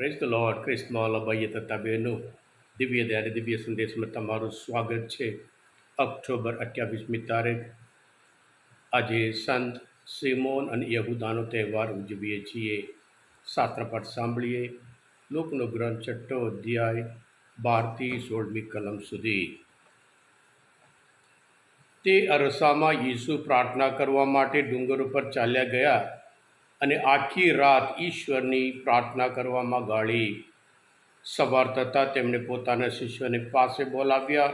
The lord ક્રિસ્મોલ ભાઈએ તથા બહેનો દિવ્ય દયારે દિવ્ય સંદેશમાં તમારું સ્વાગત છે ઓક્ટોબર અઠ્યાવીસમી તારીખ આજે સંત સિમોન અને યહુદાનો તહેવાર ઉજવીએ છીએ શાસ્ત્રપાઠ સાંભળીએ લોકનો ગ્રંથ છઠ્ઠો અધ્યાય બારથી સોળમી કલમ સુધી તે અરસામાં યીશુ પ્રાર્થના કરવા માટે ડુંગર ઉપર ચાલ્યા ગયા અને આખી રાત ઈશ્વરની પ્રાર્થના કરવામાં ગાળી. સવાર થતાં તેમણે પોતાના શિષ્યોને પાસે બોલાવ્યા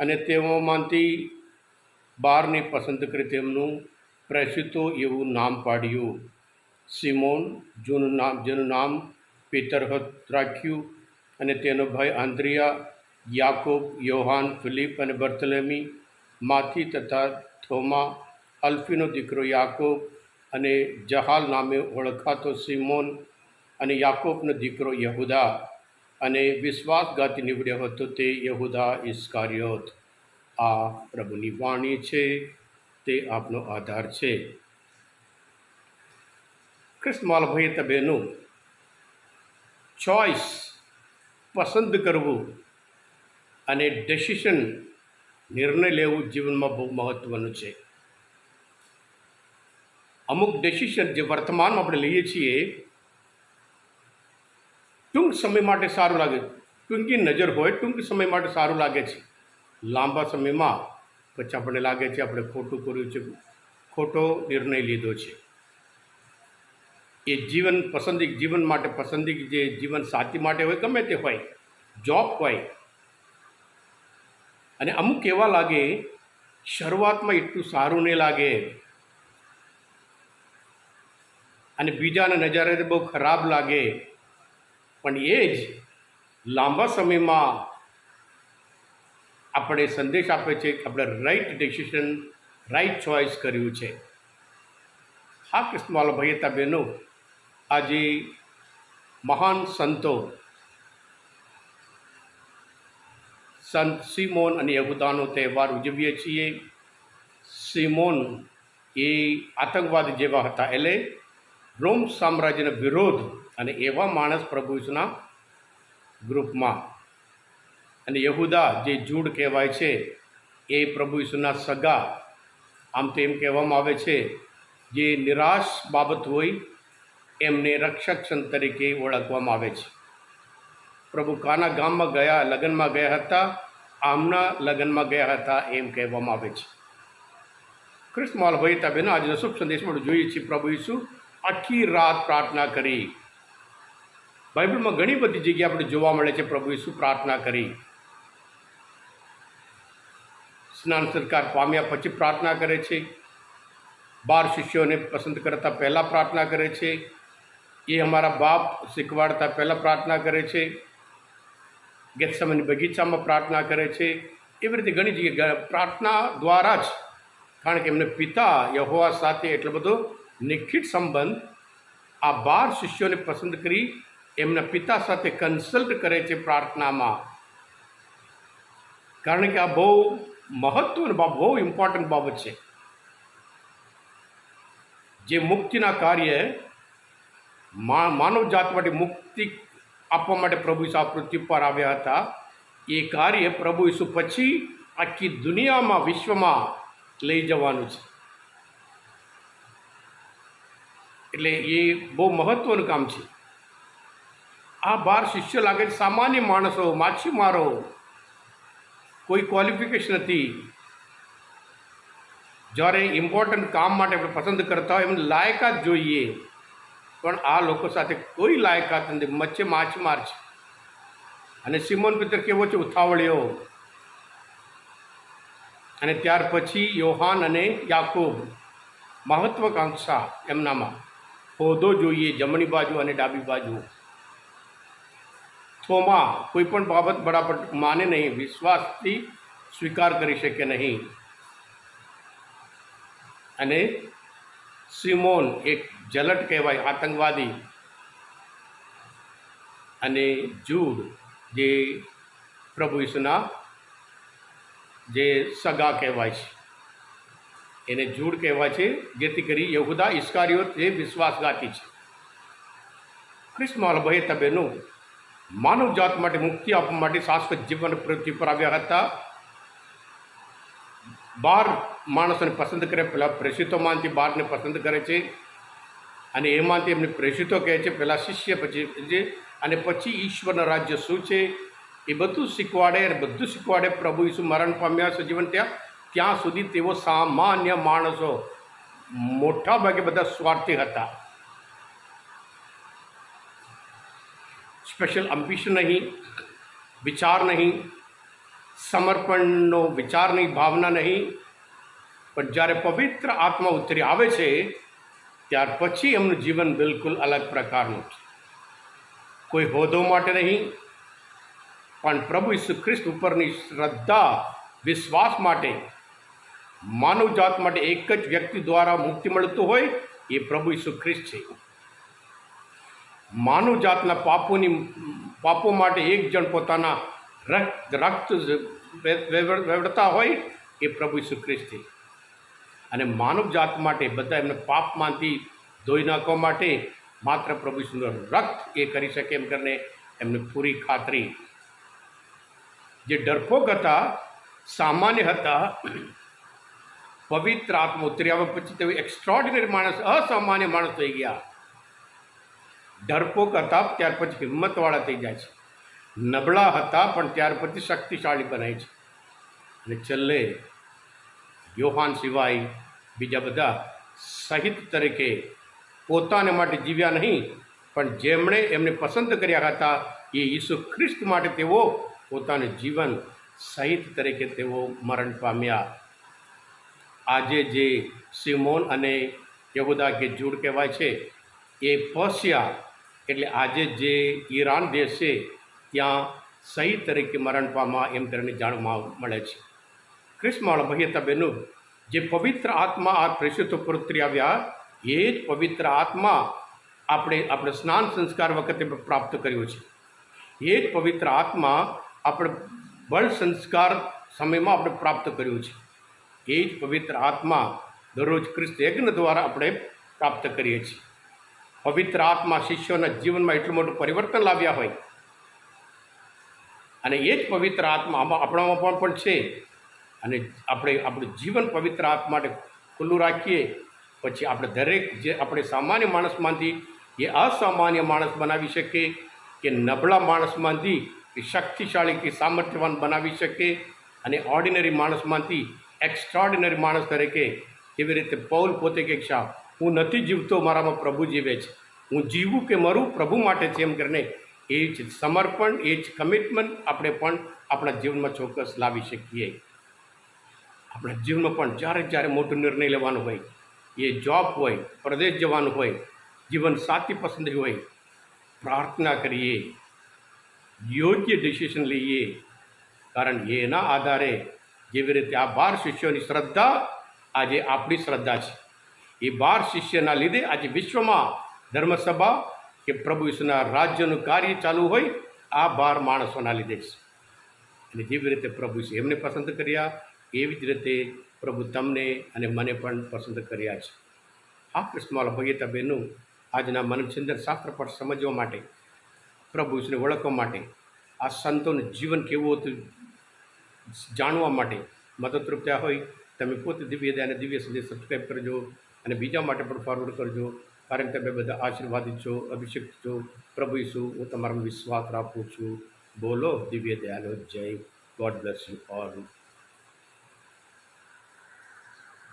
અને તેઓમાંથી બારને પસંદ કરી તેમનું પ્રેષિતો એવું નામ પાડ્યું. સિમોન, જૂનું નામ, જેનું નામ પિતર રાખ્યું અને તેનો ભાઈ આંદ્રિયા, યાકોબ, યોહાન, ફિલિપ અને બર્થલેમી, માથી તથા થોમા, અલ્ફીનો દીકરો યાકોબ અને જહાલ નામે ઓળખાતો સિમોન અને યાકોબનો દીકરો યહુદા અને વિશ્વાસઘાતી નીવડ્યો હતો તે યહુદા ઇસ્કારિયોત આ પ્રભુની વાણી છે, તે આપનો આધાર છે. ક્રિસ્માલ ભાઈ તબેનું ચોઈસ પસંદ કરવું અને ડેસિશન નિર્ણય લેવું જીવનમાં બહુ મહત્ત્વનું છે. અમુક ડેસિશન જે વર્તમાનમાં આપણે લઈએ છીએ, ટૂંક સમય માટે સારું લાગે ટૂંકી નજર હોય, ટૂંક સમય માટે સારું લાગે છે. લાંબા સમયમાં પછી આપણને લાગે છે આપણે ખોટું કર્યું છે, ખોટો નિર્ણય લીધો છે. એ જીવન પસંદી જીવન માટે પસંદી જે જીવન સાથી માટે હોય, ગમે તે હોય જોબ હોય. અને અમુક એવા લાગે, શરૂઆતમાં એટલું સારું નહીં લાગે અને બીજાના નજારે બહુ ખરાબ લાગે. પણ એ જ લાંબા સમયમાં આપણે સંદેશ આપે છે કે આપણે રાઈટ ડિસિશન રાઈટ ચોઇસ કર્યું છે. હા, કૃષ્ણવાલા ભાઈ હતા બહેનો, આજે મહાન સંતો સંત સિમોન અને યહુદાનો તહેવાર ઉજવીએ છીએ. સિમોન એ આતંકવાદ જેવા હતા. એટલે રોમ સામ્રાજ્યનો વિરોધ અને એવા માણસ પ્રભુ ઈસુના ગ્રુપમાં. અને યહુદા જે જૂડ કહેવાય છે, એ પ્રભુ ઈસુના સગા, આમ તો એમ કહેવામાં આવે છે, જે નિરાશ બાબત હોય, એમને રક્ષક સંત તરીકે ઓળખવામાં આવે છે. પ્રભુ કાના ગામમાં ગયા, લગ્નમાં ગયા હતા, આમના લગ્નમાં ગયા હતા એમ કહેવામાં આવે છે. કૃષ્ણમાલ ભાઈ તબેનો આજનો શુભ સંદેશમાં જોઈએ છીએ પ્રભુ ઈસુ. આખી રાત પ્રાર્થના કરી. બાઇબલમાં ઘણી બધી જગ્યા આપણે જોવા મળે છે પ્રભુ ઈસુ પ્રાર્થના કરી. સ્નાન સરકાર પામ્યા પછી પ્રાર્થના કરે છે. બાર શિષ્યોને પસંદ કરતા પહેલાં પ્રાર્થના કરે છે. એ અમારા બાપ શીખવાડતા પહેલાં પ્રાર્થના કરે છે. ગેથસમની બગીચામાં પ્રાર્થના કરે છે. એવી રીતે ઘણી જગ્યાએ પ્રાર્થના દ્વારા જ કારણ કે એમને પિતા યહોવા સાથે એટલો બધો નિખિત સંબંધ આ બાર શિષ્યોને પસંદ કરી એમના પિતા સાથે કન્સલ્ટ કરે છે પ્રાર્થનામાં. કારણ કે આ બહુ મહત્વની બાબત બહુ ઇમ્પોર્ટન્ટ બાબત છે. જે મુક્તિના કાર્ય માનવ જાત માટે મુક્તિ આપવા માટે પ્રભુ ઈસુ આ પૃથ્વી પર આવ્યા હતા. એ કાર્ય પ્રભુ ઈસુ પછી આખી દુનિયામાં વિશ્વમાં લઈ જવાનું છે. એટલે એ બહુ મહત્ત્વનું કામ છે. આ બાર શિષ્ય લાગે છે, સામાન્ય માણસો, માછીમારો, કોઈ ક્વોલિફિકેશન નથી. જ્યારે ઇમ્પોર્ટન્ટ કામ માટે આપણે પસંદ કરતા હોય, એમને લાયકાત જોઈએ. પણ આ લોકો સાથે કોઈ લાયકાત નથી, મચ્છે માછીમાર છે. અને સિમોન પિત્તર કેવો છે, ઉથાવળ્યો. અને ત્યાર પછી યોહાન અને યાકૂબ. મહત્વકાંક્ષા એમનામાં. હોદ્દો જોઈએ, જમણી બાજુ અને ડાબી બાજુ. થોમાં કોઈ પણ બાબત બરાબર માને નહીં, વિશ્વાસથી સ્વીકાર કરી શકે નહીં. અને સિમોન એક જલટ કહેવાય, આતંકવાદી. અને જૂડ જે પ્રભુ ઈસુના જે સગા કહેવાય છે. એને જૂડ કહેવાય છે, જેથી કરી યહુદા ઈશ્કારીઓ તે વિશ્વાસઘાતી છે. ખ્રિસ્તમાં ભાઈ તબેનું માનવ જાત માટે મુક્તિ આપવા માટે શાશ્વત જીવન પૃથ્વી પર આવ્યા હતા. બાર માણસોને પસંદ કરે પહેલાં પ્રેષિતોમાંથી બારને પસંદ કરે છે. અને એમાંથી એમને પ્રેષિતો કહે છે પહેલાં શિષ્ય પછી જે અને પછી ઈશ્વરનું રાજ્ય શું છે, એ બધું શીખવાડે અને બધું શીખવાડે પ્રભુ ઈસુ મરણ પામ્યા, સજીવન ત્યાં ત્યાં સુધી તેઓ સામાન્ય માણસો. મોટા ભાગે બધા સ્વાર્થી હતા. સ્પેશિયલ અમ્બિશન નહીં, વિચાર નહીં, સમર્પણનો વિચારની ભાવના નહીં. પણ જ્યારે પવિત્ર આત્મા ઉતરી આવે છે, ત્યાર પછી એમનું જીવન બિલકુલ અલગ પ્રકારનું છે. કોઈ હોદ્દો માટે નહીં, પણ પ્રભુ ઈસુ ખ્રિસ્ત ઉપરની શ્રદ્ધા, વિશ્વાસ માટે માનવજાત માટે એક જ વ્યક્તિ દ્વારા મુક્તિ મળતું હોય એ પ્રભુ ઈસુ ખ્રિસ્ત છે. માનવજાતના પાપોની, પાપો માટે એક જણ પોતાના રક્ત રક્ત વેવડતા હોય એ પ્રભુ ઈસુ ખ્રિસ્ત છે. અને માનવ જાત માટે બધા એમને પાપમાંથી ધોઈ નાખવા માટે માત્ર પ્રભુ ઈસુનું રક્ત એ કરી શકે એમ કરીને એમને પૂરી ખાતરી. જે ડરફોક હતા, સામાન્ય હતા પવિત્ર આત્મા ઉતરી આવે પછી તેઓ એક્સ્ટ્રોડિનરી માણસ, અસામાન્ય માણસ થઈ ગયા. ડરપોક હતા, ત્યાર પછી હિંમતવાળા થઈ જાય છે. નબળા હતા, પણ ત્યાર પછી શક્તિશાળી બનાય છે. અને છેલ્લે યોહાન સિવાય બીજા બધા સહિત તરીકે પોતાને માટે જીવ્યા નહીં, પણ જેમણે એમને પસંદ કર્યા હતા, એ ઈસુ ખ્રિસ્ત માટે તેઓ પોતાનું જીવન સહિત તરીકે તેઓ મરણ પામ્યા. આજે જે સિમોન અને યહુદા કે જૂડ કહેવાય છે, એ પર્શિયા એટલે આજે જે ઈરાન દેશ છે, ત્યાં સહી તરીકે મરણ પામા એમ કરીને જાણવા મળે છે. ક્રિસ્માળ ભૈયતા બહેનો જે પવિત્ર આત્મા આ પ્રેષિત પુત્રી આવ્યા, એ જ પવિત્ર આત્મા આપણે આપણે સ્નાન સંસ્કાર વખતે પ્રાપ્ત કર્યો છે. એ જ પવિત્ર આત્મા આપણે બળ સંસ્કાર સમયમાં આપણે પ્રાપ્ત કર્યું છે. એ જ પવિત્ર આત્મા દરરોજ ખ્રિસ્ત યજ્ઞ દ્વારા આપણે પ્રાપ્ત કરીએ છીએ. પવિત્ર આત્મા શિષ્યોના જીવનમાં એટલું મોટું પરિવર્તન લાવ્યા હોય. અને એ જ પવિત્ર આત્મા આપણામાં પણ પણ છે. અને આપણે આપણું જીવન પવિત્ર આત્મા માટે ખુલ્લું રાખીએ. પછી આપણે દરેક જે આપણે સામાન્ય માણસમાંથી એ અસામાન્ય માણસ બનાવી શકીએ કે નબળા માણસમાંથી એ શક્તિશાળી કે સામર્થ્યવાન બનાવી શકે અને ઓર્ડિનરી માણસમાંથી એક્સ્ટ્રાઓર્ડિનરી માણસ તરીકે એવી રીતે પૌલ પોતે કે શા હું નથી જીવતો મારામાં પ્રભુ જીવે છે. હું જીવું કે મરું પ્રભુ માટે છે એમ કરીને એ જ સમર્પણ, એ જ કમિટમેન્ટ આપણે પણ આપણા જીવનમાં ચોક્કસ લાવી શકીએ. આપણા જીવનમાં પણ જ્યારે જ્યારે મોટો નિર્ણય લેવાનો હોય, એ જોબ હોય, પ્રદેશ જવાનું હોય, જીવન સાથી પસંદગી હોય, પ્રાર્થના કરીએ, યોગ્ય ડિસિશન લઈએ. કારણ એના આધારે જેવી રીતે આ બાર શિષ્યોની શ્રદ્ધા આજે આપણી શ્રદ્ધા છે. એ બાર શિષ્યના લીધે આજે વિશ્વમાં ધર્મસભા કે પ્રભુ ઈસુના રાજ્યનું કાર્ય ચાલુ હોય આ બાર માણસોના લીધે છે. અને જેવી રીતે પ્રભુ છે એમને પસંદ કર્યા, એવી જ રીતે પ્રભુ તમને અને મને પણ પસંદ કર્યા છે. આ કૃષ્ણમાલ ભગીતા બહેનું આજના મનચંદર શાસ્ત્ર પર સમજવા માટે, પ્રભુ ઈસુને ઓળખવા માટે, આ સંતોનું જીવન કેવું હતું જાણવા માટે મદદરૂપ થયા હોય, તમે પોતે દિવ્ય દયાને દિવ્ય સુધી સબસ્ક્રાઈબ કરજો અને બીજા માટે પણ ફોરવર્ડ કરજો. કારણ કે તમે બધા આશીર્વાદિત છો અભિષેક છો. પ્રભુ ઈસુ, હું તમારો વિશ્વાસ રાખું છું. બોલો દિવ્ય દયાનો જય. God bless you all